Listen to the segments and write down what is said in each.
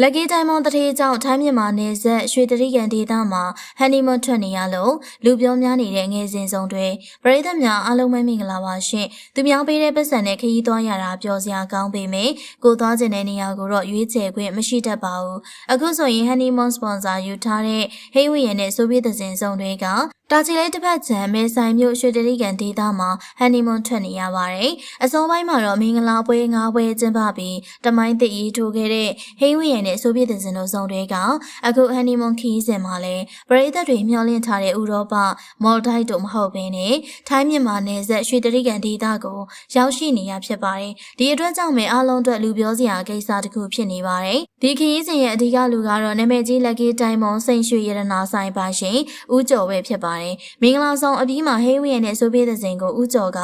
လက်ကီတိုင်းမောင်တထေးကြောင့်ထိုင်းမြန်မာနယ်စပ်ရွှေတရိကန်ဒေသမှာဟန်နီမွန်ထွက်နေရလို့လူပြောများနေတဲ့ငယ်စဉ်ဆုံးတွေပရိသတ်များအားလုံးပဲမင်္ဂလာပါရှင်သူများပေးတဲ့ပတ်စံနဲ့ခရီးသွားရတာပျော်စရာကောင်းပေမဲ့ကိုသွားခြင်းတဲ့နေရာကိုတော့ရွေးချယ်ခွင့်မရှိတတ်ပါဘူးအခုဆိုရင်ဟန်နီမွန်စပွန်ဆာယူထားတဲ့ဟေးဝီယန်နဲ့ဆိုဗီယက်သဇင်ဆုံးတွေကတာချီလေးတစ်ဖက်ခြမ်းမဲဆိုင်မြို့ရွှေတရိကန်ဒေသမှာဟန်နီမွန်ထွက်နေရပါတယ်အစောပိုင်းမှာတော့မင်္ဂလာပွဲငါးပွဲကျင်းပပြီးတမိုင်းတည်ထိုးခဲ့တဲ့ဟေးဝီယန်နဲ့ဆိုဗီယက်သဇင်တို့ဆောင်တွေကအခုဟန်နီမွန်ခီးစဉ်မှာလဲပရိသတ်တွေမျှော်လင့်ထားတဲ့ဥရောပမော်ဒိုက်တို့မဟုတ်ဘဲနဲ့ထိုင်းမြန်မာနယ်စပ်ရွှေတရိကန်ဒေသကိုရောက်ရှိနေရဖြစ်ပါတယ်ဒီအတွက်ကြောင့်ပဲအားလုံးအတွက်လူပြောစရာကိစ္စတစ်ခုဖြစ်နေပါတယ်ဒီခီးစဉ်ရဲ့အဓိကလူကတော့နာမည်ကြီးလက်ကီတိုင်မွန်စိန်ရွှေရတနာဆိုင်ပါရှင်ဦးကျော်ပဲဖြစ်ပါတယ်မင်္ဂလာဆောင်အပြီးမှာဟေးဝီယန်နဲ့ဆိုဗီယက်သဇင်ကိုဦးကျော်က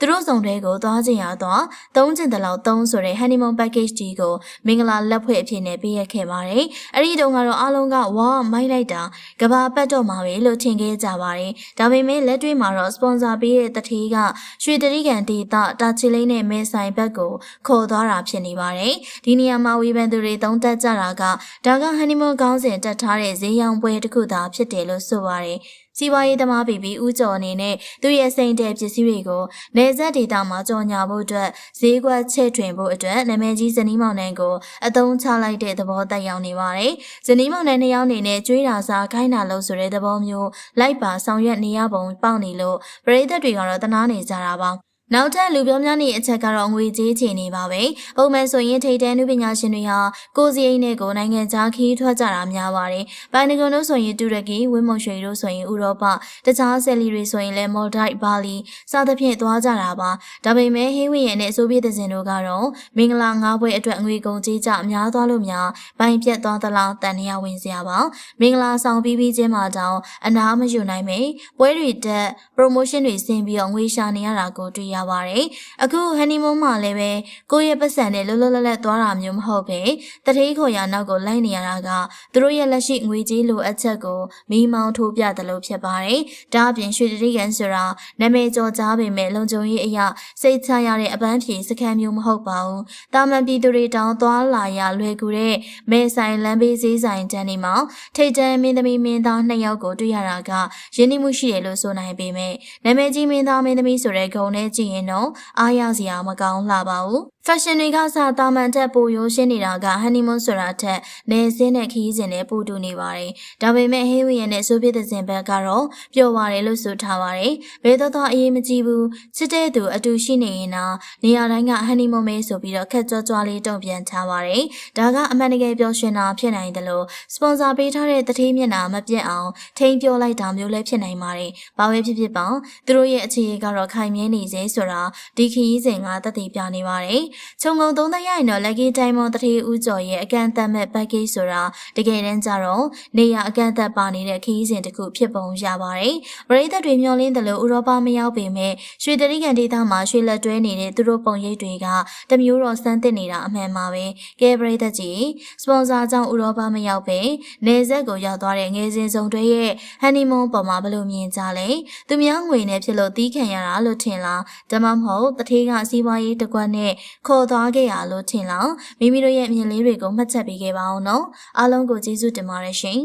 သူတို့ဆောင်တွေကိုသွားခြင်းရတော့သုံးကျင်တလောက်သုံးဆိုတဲ့ honeymoon package ကြီးကိုမင်္ဂလာလက်ဖွဲ့အဖြစ်နဲ့ပေးရခဲ့ပါတယ်။အဲ့ဒီတုန်းကတော့အားလုံးကဝါမိုက်လိုက်တာကဘာပတ်တော့မှာပဲလို့ထင်ခဲ့ကြပါတယ်။ဒါပေမဲ့လက်တွေ့မှာတော့ sponsor ပေးတဲ့တထေးကရွှေတရိကန်ဒေတာတာချီလိမ့်နဲ့မဲဆိုင်ဘက်ကိုခေါ်သွားတာဖြစ်နေပါတယ်။ဒီနေရာမှာဝေဖန်သူတွေသုံးသပ်ကြတာကဒါက honeymoon ကောင်းစဉ်တက်ထားတဲ့ဈေးရောင်းပွဲတစ်ခုသာဖြစ်တယ်လို့ဆိုပါတယ်။စီးပွားရေးသမားပြည်ပြီးဦးကျော်အနေနဲ့သူ့ရဲ့စိန်တဲ့ပစ္စည်းတွေကိုနေဆက်ဒေတာမှာကြော်ညာဖို့အတွက်ဈေးကွက်ချဲ့ထွင်ဖို့အတွက်နာမည်ကြီးဇနီးမောင်နှံကိုအသုံးချလိုက်တဲ့သဘောတက်ရောက်နေပါတယ်။ဇနီးမောင်နှံနှစ်ယောက်အနေနဲ့ကျွေးတာစားခိုင်းတာလို့ဆိုတဲ့သဘောမျိုးလိုက်ပါဆောင်ရွက်နေရပုံပေါက်နေလို့ပရိသတ်တွေကတော့တနာနေကြတာပါ။ နောက်ထပ်လူပြောများနေအချက်ကတော့ငွေကြေးချေနေပါပဲ။ပုံမှန်ဆိုရင်ထိတ်တန်းလူပညာရှင်တွေဟာကိုစီအိမ်နဲ့ကိုနိုင်ငံခြားခီးထွက်ကြတာများပါတယ်။ဘိုင်နဂွန်တို့ဆိုရင်တူရကီဝင်းမုံရွှေတို့ဆိုရင်ဥရောပတခြားဆယ်လီတွေဆိုရင်လည်းမော်ဒိုက်ဘာလီစသဖြင့်သွားကြတာပါ။ဒါပေမဲ့ဟေးဝင်းရဲ့နဲ့ဆိုဗီယက်သဇင်တို့ကတော့မင်္ဂလာငါးပွဲအတွက်ငွေကုန်ကြေးကြများသွားလို့များဘိုင်ပြက်သွားသလားတန်နေရဝင်စရာပါ။မင်္ဂလာဆောင်ပြီးပြီးချင်းမှတောင်အနာမယူနိုင်မေပွဲတွေတက် promotion တွေဆင်းပြီးတော့ငွေရှာနေရတာကိုတွေ့ရပါတယ်။အခုဟန်နီမွန်းမှာလည်းပဲကိုယ့်ရဲ့ပတ်စံနဲ့လောလောလတ်လတ်သွားတာမျိုးမဟုတ်ပဲတတိခေါ်ရနောက်ကိုလိုက်နေရတာကသူတို့ရဲ့လက်ရှိငွေကြေးလိုအပ်ချက်ကိုမိမောင်းထိုးပြတယ်လို့ဖြစ်ပါတယ်။ဒါအပြင်ရွှေတရိကန်ဆိုတာနာမည်ကျော်ကြားပေမဲ့လုံခြုံရေးအရာစိတ်ချရတဲ့အပန်းဖြေစခန်းမျိုးမဟုတ်ပါဘူး။တာမန်ပြည်သူတွေတောင်းသွားလာရလွယ်ကူတဲ့မဲဆိုင်လမ်းဘေးဈေးဆိုင်တန်းဒီမှာထိတ်တန်းမင်းသမီးမင်းသားနှစ်ယောက်ကိုတွေ့ရတာကယဉ်နှိမှုရှိတယ်လို့ဆိုနိုင်ပေမဲ့နာမည်ကြီးမင်းသားမင်းသမီးဆိုတဲ့ဂုံနဲ့ကြည့်ရင်တော့အားရစရာမကောင်းလှပါဘူးဖက်ရှင်တွေကစတာမန်တက်ပိုရိုးရှင်းနေတာကဟန်နီမွန်းဆိုတာထက်နေစင်းတဲ့ခီးစဉ်နဲ့ပိုတူနေပါတယ်။ဒါပေမဲ့ဟေးဝီယန်နဲ့ဆိုဗီယက်သင်ဘက်ကတော့ပျော်ပါတယ်လို့ဆိုထားပါတယ်။ဘယ်တော့တော့အရေးမကြီးဘူး။ချစ်တဲ့သူအတူရှိနေရင်တော့နေရာတိုင်းကဟန်နီမွန်းမဲဆိုပြီးတော့ခက်ကြွကြွလေးတုံ့ပြန်ထားပါတယ်။ဒါကအမှန်တကယ်ပျော်ရွှင်တာဖြစ်နိုင်တယ်လို့စပွန်ဆာပေးထားတဲ့တတိမျက်နှာမပြတ်အောင်ထိန်းပြောလိုက်တာမျိုးလည်းဖြစ်နိုင်ပါတယ်။ဘာပဲဖြစ်ဖြစ်ပါသူတို့ရဲ့အခြေအနေကတော့ခိုင်မြဲနေစေဆိုတာဒီခီးစဉ်ကသက်သေပြနေပါတယ်။ခြုံငုံသုံးသက်ရရင်တော့ Lucky Diamond တတိဦးကျော်ရဲ့အကန့်အသတ်မဲ့ package ဆိုတာတကယ်တမ်းကျတော့နေရအကန့်အသတ်ပါနေတဲ့ခီးစဉ်တစ်ခုဖြစ်ပုံရပါတယ်။ပရိသတ်တွေမျှော်လင့်တယ်လို့ဥရောပမရောက်ပေမဲ့ရွှေတရိကန်ဒေသမှာရွှေလက်တွဲနေတဲ့သူတို့ပုံရိပ်တွေကတမျိုးတော့စမ်းသစ်နေတာအမှန်ပါပဲ။ကဲပရိသတ်ကြီးစပွန်ဆာကြောင့်ဥရောပမရောက်ပဲနေဆက်ကိုရောက်သွားတဲ့ငယ်စဉ်စုံတွေရဲ့ဟန်နီမွန်းပေါ်မှာဘယ်လိုမြင်ကြလဲ။သူများငွေနဲ့ဖြစ်လို့တီးခံရတာလို့ထင်လား။ဒါမှမဟုတ်တထေးကစီးပွားရေးတကွက်နဲ့ခေါ်သွားခဲ့ရလို့ထင်လားမိမိတို့ရဲ့မြင်လေးတွေကိုမှတ်ချက်ပေးခဲ့ပါအောင်နော်အားလုံးကိုကျေးဇူးတင်ပါတယ်ရှင်